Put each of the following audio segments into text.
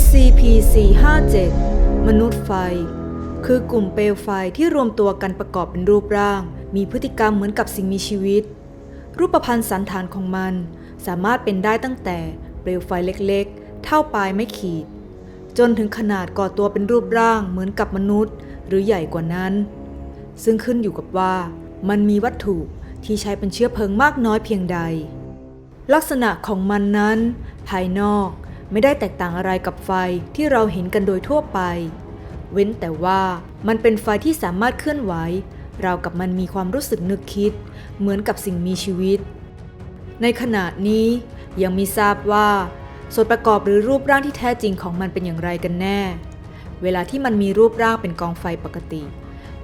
SCP-457 มนุษย์ไฟ คือกลุ่มเปลวไฟที่รวมตัวกันประกอบเป็นรูปร่าง มีพฤติกรรมเหมือนกับสิ่งมีชีวิต รูปพรรณสันฐานของมัน สามารถเป็นได้ตั้งแต่เปลวไฟเล็กๆ เท่าปลายไม่ขีด จนถึงขนาดก่อตัวเป็นรูปร่างเหมือนกับมนุษย์ หรือใหญ่กว่านั้น ซึ่งขึ้นอยู่กับว่า มันมีวัตถุที่ใช้เป็นเชื้อเพลิงมากน้อยเพียงใด ลักษณะของมันนั้น ภายนอก ไม่ได้แตกต่างอะไรกับไฟที่เราเห็นกันโดยทั่วไป เว้นแต่ว่ามันเป็นไฟที่สามารถเคลื่อนไหวราวกับมันมีความรู้สึกนึกคิด เหมือนกับสิ่งมีชีวิต ในขณะนี้ยังมีทราบว่า ส่วนประกอบหรือรูปร่างที่แท้จริงของมันเป็นอย่างไรกันแน่ เวลาที่มันมีรูปร่างเป็นกองไฟปกติ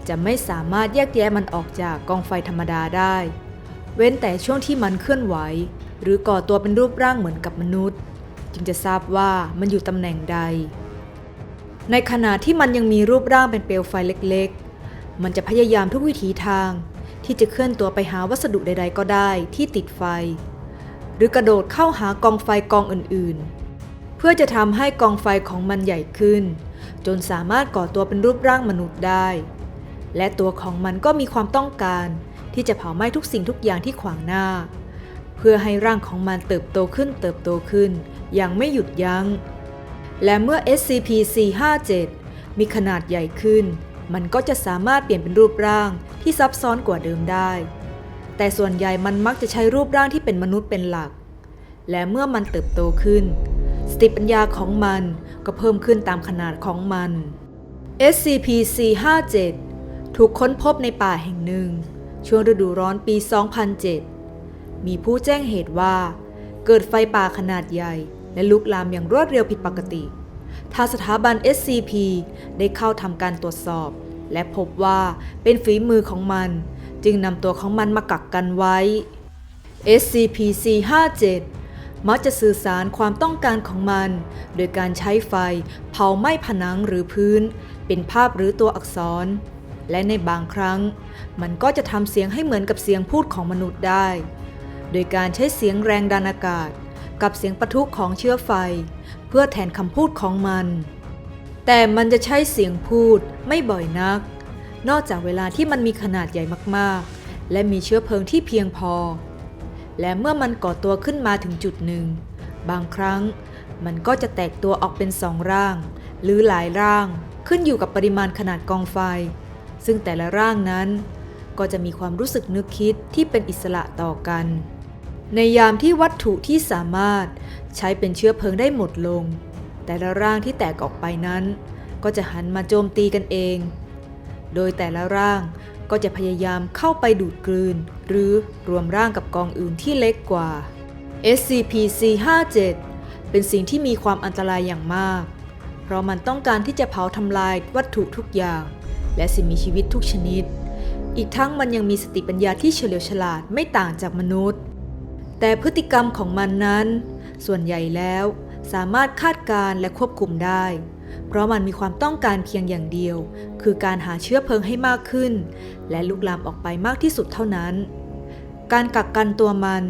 จะไม่สามารถแยกแยะมันออกจากกองไฟธรรมดาได้ เว้นแต่ช่วงที่มันเคลื่อนไหว หรือก่อตัวเป็นรูปร่างเหมือนกับมนุษย์ จึงจะทราบว่ามันอยู่ตำแหน่งใด ในขณะที่มันยังมีรูปร่างเป็นเปลวไฟเล็กๆ มันจะพยายามทุกวิถีทาง ที่จะเคลื่อนตัวไปหาวัสดุใดๆก็ได้ที่ติดไฟ หรือกระโดดเข้าหากองไฟกองอื่นๆ เพื่อจะทำให้กองไฟของมันใหญ่ขึ้น จนสามารถก่อตัวเป็นรูปร่างมนุษย์ได้ และตัวของมันก็มีความต้องการที่จะเผาไหม้ทุกสิ่งทุกอย่างที่ขวางหน้า เพื่อให้ร่างของมันเติบโตขึ้นเติบโตขึ้น อย่างไม่หยุดยัง้ง และเมื่อ SCP-457 มีขนาดใหญ่ขึ้น มันก็จะสามารถเปลี่ยนเป็นรูปร่างที่ซับซ้อนกว่าเดิมได้ แต่ส่วนใหญ่มันมักจะใช้รูปร่างที่เป็นมนุษย์เป็นหลัก และเมื่อมันเติบโตขึ้น สติปัญญาของมันก็เพิ่มขึ้นตามขนาดของมัน SCP-457 ถูกค้นพบในป่าแห่งหนึ่ง ช่วงฤดูร้อนปี 2007 มีผู้แจ้งเหตุว่า เกิดไฟป่าขนาดใหญ่ และลุกลามอย่างรวดเร็วผิดปกติ ทางสถาบัน SCP ได้เข้าทำการตรวจสอบ และพบว่าเป็นฝีมือของมัน จึงนำตัวของมันมากักกันไว้ SCP-457 มักจะสื่อสารความต้องการของมัน โดยการใช้ไฟเผาไหม้ผนังหรือพื้น เป็นภาพหรือตัวอักษร และในบางครั้ง มันก็จะทำเสียงให้เหมือนกับเสียงพูดของมนุษย์ได้ ดยการใช้เสียงแรงดันอากาศ กับเสียงปะทุของเชื้อไฟ เพื่อแทนคำพูดของมัน แต่มันจะใช้เสียงพูดไม่บ่อยนัก นอกจากเวลาที่มันมีขนาดใหญ่มากๆ และมีเชื้อเพลิงที่เพียงพอ และเมื่อมันก่อตัวขึ้นมาถึงจุดหนึ่ง บางครั้งมันก็จะแตกตัวออกเป็นสองร่าง หรือหลายร่างขึ้นอยู่กับปริมาณขนาดกองไฟ ซึ่งแต่ละร่างนั้นก็จะมีความรู้สึกนึกคิดที่เป็นอิสระต่อกัน ในยามที่วัตถุที่สามารถใช้เป็นเชื้อเพลิงได้หมดลง แต่ละร่างที่แตกออกไปนั้น ก็จะหันมาโจมตีกันเอง โดยแต่ละร่างก็จะพยายามเข้าไปดูดกลืน หรือรวมร่างกับกองอื่นที่เล็กกว่า SCP-457 เป็นสิ่งที่มีความอันตรายอย่างมาก เพราะมันต้องการที่จะเผาทำลายวัตถุทุกอย่าง และสิ่งมีชีวิตทุกชนิด อีกทั้งมันยังมีสติปัญญาที่เฉลียวฉลาดไม่ต่างจากมนุษย์ แต่พฤติกรรมของมันนั้น ส่วนใหญ่แล้วสามารถคาดการณ์และควบคุมได้ เพราะมันมีความต้องการเพียงอย่างเดียว คือการหาเชื้อเพลิงให้มากขึ้น และลุกลามออกไปมากที่สุดเท่านั้น การกักกันตัวมัน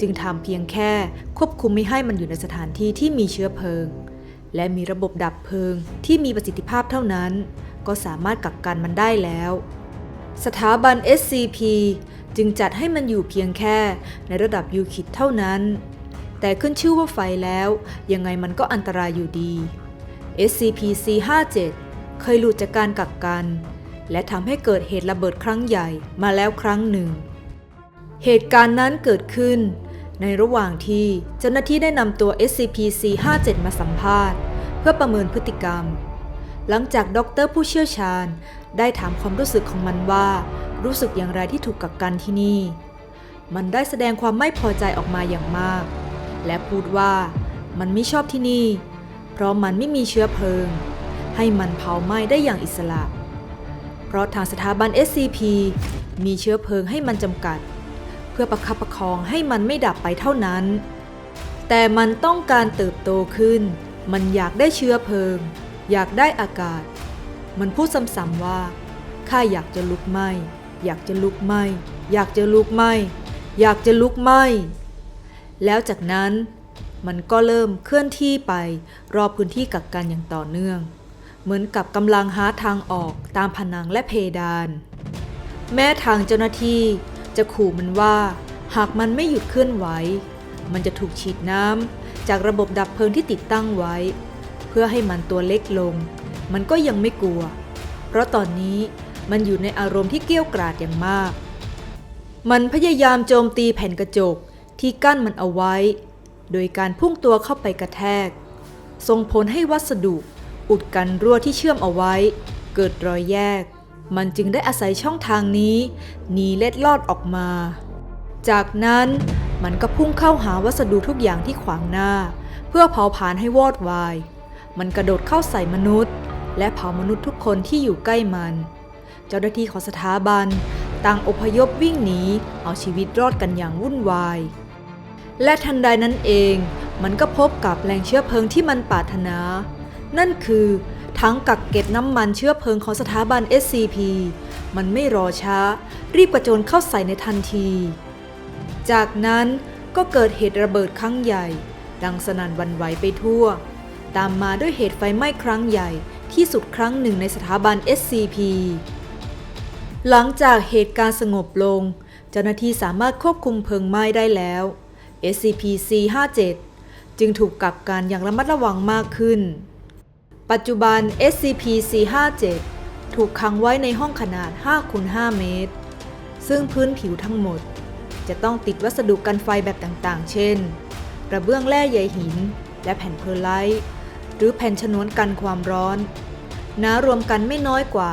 จึงทำเพียงแค่ควบคุมไม่ให้มันอยู่ในสถานที่ที่มีเชื้อเพลิง และมีระบบดับเพลิงที่มีประสิทธิภาพเท่านั้น ก็สามารถกักกันมันได้แล้ว สถาบัน SCP จึงจัดให้มันอยู่เพียงแค่ในระดับยูคิดเท่านั้น แต่ขึ้นชื่อว่าไฟแล้ว ยังไงมันก็อันตรายอยู่ดี SCP-457 เคยหลุดจากการกักกัน และทำให้เกิดเหตุระเบิดครั้งใหญ่มาแล้วครั้งหนึ่ง เหตุการณ์นั้นเกิดขึ้น ในระหว่างที่เจ้าหน้าที่ได้นำตัว SCP-457 มาสัมภาษณ์ เพื่อประเมินพฤติกรรม หลังจากด็อกเตอร์ผู้เชี่ยวชาญได้ถามความรู้สึกของมันว่า รู้สึกอย่างไรที่ถูกกักกันที่นี่ มันได้แสดงความไม่พอใจออกมาอย่างมาก และพูดว่ามันไม่ชอบที่นี่ เพราะมันไม่มีเชื้อเพลิง ให้มันเผาไหม้ได้อย่างอิสระ เพราะทางสถาบัน SCP มีเชื้อเพลิงให้มันจำกัด เพื่อประคับประคองให้มันไม่ดับไปเท่านั้น แต่มันต้องการเติบโตขึ้น มันอยากได้เชื้อเพลิง อยากได้อากาศ มันพูดซ้ำๆว่าข้าอยากจะลุกไหม้ อยากจะลุกไหมอยากจะลุกไหมอยากจะลุกไหมแล้วจากนั้นมันก็เริ่มเคลื่อนที่ไปรอบพื้นที่กักกันอย่างต่อเนื่อง เหมือนกับกำลังหาทางออกตามผนังและเพดาน แม้ทางเจ้าหน้าที่จะขู่มันว่า หากมันไม่หยุดเคลื่อนไหว มันจะถูกฉีดน้ำจากระบบดับเพลิงที่ติดตั้งไว้ เพื่อให้มันตัวเล็กลง มันก็ยังไม่กลัว เพราะตอนนี้ มันอยู่ในอารมณ์ที่เกรี้ยวกราดอย่างมาก มันพยายามโจมตีแผ่นกระจกที่กั้นมันเอาไว้ โดยการพุ่งตัวเข้าไปกระแทก ส่งผลให้วัสดุ อุดกันรั่วที่เชื่อมเอาไว้ เกิดรอยแยก มันจึงได้อาศัยช่องทางนี้หนีเล็ดลอดออกมา จากนั้นมันก็พุ่งเข้าหาวัสดุทุกอย่างที่ขวางหน้า เพื่อเผาผลาญให้วอดวาย มันกระโดดเข้าใส่มนุษย์ และเผามนุษย์ทุกคนที่อยู่ใกล้มัน เจ้าหน้าที่ของสถาบัน ต่างอพยพวิ่งหนี เอาชีวิตรอดกันอย่างวุ่นวาย และทันใดนั้นเอง มันก็พบกับแหล่งเชื้อเพลิงที่มันปรารถนา นั่นคือทั้งกักเก็บน้ำมันเชื้อเพลิงของสถาบัน SCP มันไม่รอช้า รีบกระโจนเข้าใส่ในทันที จากนั้นก็เกิดเหตุระเบิดครั้งใหญ่ ดังสนั่นวันไหวไปทั่ว ตามมาด้วยเหตุไฟไหม้ครั้งใหญ่ที่สุดครั้งหนึ่งในสถาบัน SCP หลังจากเหตุการณ์สงบลง เจ้าหน้าที่สามารถควบคุมเพลิงไหม้ได้แล้ว SCP-C57 จึงถูกกักกันอย่างระมัดระวังมากขึ้น ปัจจุบัน SCP-C57 ถูกขังไว้ในห้องขนาด 5คูณ5เมตร ซึ่งพื้นผิวทั้งหมด จะต้องติดวัสดุกันไฟแบบต่างๆ เช่น กระเบื้องแร่ใยหิน และแผ่นเพอร์ไลท์หรือแผ่นฉนวนกันความร้อนหนารวมกันไม่น้อยกว่า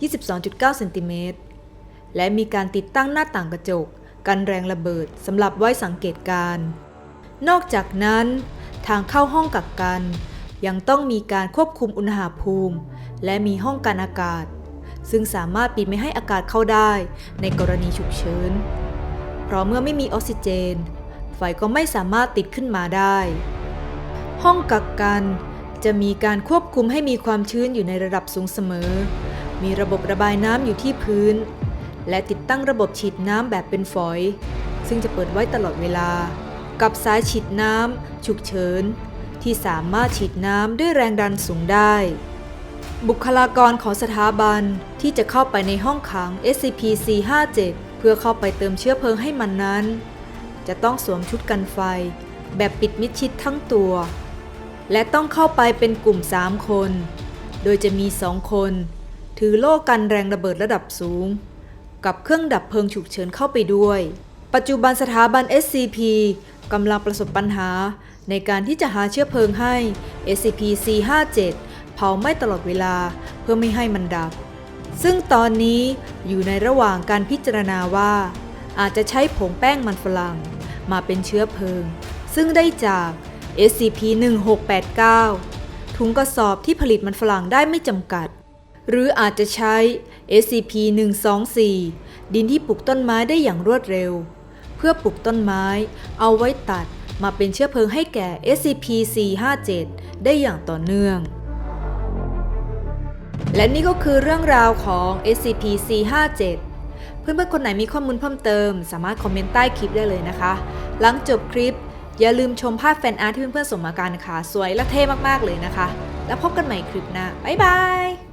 22.9 เซนติเมตร และมีการติดตั้งหน้าต่างกระจก กันแรงระเบิดสำหรับไว้สังเกตการ นอกจากนั้น ทางเข้าห้องกักกัน ยังต้องมีการควบคุมอุณหภูมิ และมีห้องกันอากาศ ซึ่งสามารถปิดไม่ให้อากาศเข้าได้ในกรณีฉุกเฉิน เพราะเมื่อไม่มีออกซิเจน ไฟก็ไม่สามารถติดขึ้นมาได้ ห้องกักกันจะมีการควบคุมให้มีความชื้นอยู่ในระดับสูงเสมอ มีระบบระบายน้ำอยู่ที่พื้น และติดตั้งระบบฉีดน้ำแบบเป็นฝอย ซึ่งจะเปิดไว้ตลอดเวลา กับสายฉีดน้ำฉุกเฉิน ที่สามารถฉีดน้ำด้วยแรงดันสูงได้ บุคลากรของสถาบันที่จะเข้าไปในห้องขัง SCP-C57 เพื่อเข้าไปเติมเชื้อเพลิงให้มันนั้น จะต้องสวมชุดกันไฟ แบบปิดมิดชิดทั้งตัว และต้องเข้าไปเป็นกลุ่ม 3 คน โดยจะมี 2 คน ถือโล่กันแรงระเบิดระดับสูง กับเครื่องดับเพลิงฉุกเฉินเข้าไปด้วย ปัจจุบันสถาบัน SCP กำลังประสบปัญหา ในการที่จะหาเชื้อเพลิงให้ SCP-C57 เผาไหม้ตลอดเวลาเพื่อไม่ให้มันดับ ซึ่งตอนนี้อยู่ในระหว่างการพิจารณาว่า อาจจะใช้ผงแป้งมันฝรั่ง มาเป็นเชื้อเพลิง ซึ่งได้จาก SCP-1689 ถุงกระสอบที่ผลิตมันฝรั่งได้ไม่จำกัด หรืออาจจะใช้ SCP-124 ดินที่ปลูกต้นไม้ได้อย่างรวดเร็ว เพื่อปลูกต้นไม้ เอาไว้ตัดมาเป็นเชื้อเพลิงให้แก่ SCP-457 ได้อย่างต่อเนื่อง และนี่ก็คือเรื่องราวของ SCP-457 เพื่อนๆคนไหนมีข้อมูลเพิ่มเติม สามารถคอมเมนต์ใต้คลิปได้เลยนะคะ หลังจบคลิป อย่าลืมชมภาพแฟนอาร์ตที่เพื่อนๆส่งมากันนะคะสวยและเท่มากๆเลยนะคะ แล้วพบกันใหม่คลิปหน้า บ๊ายบาย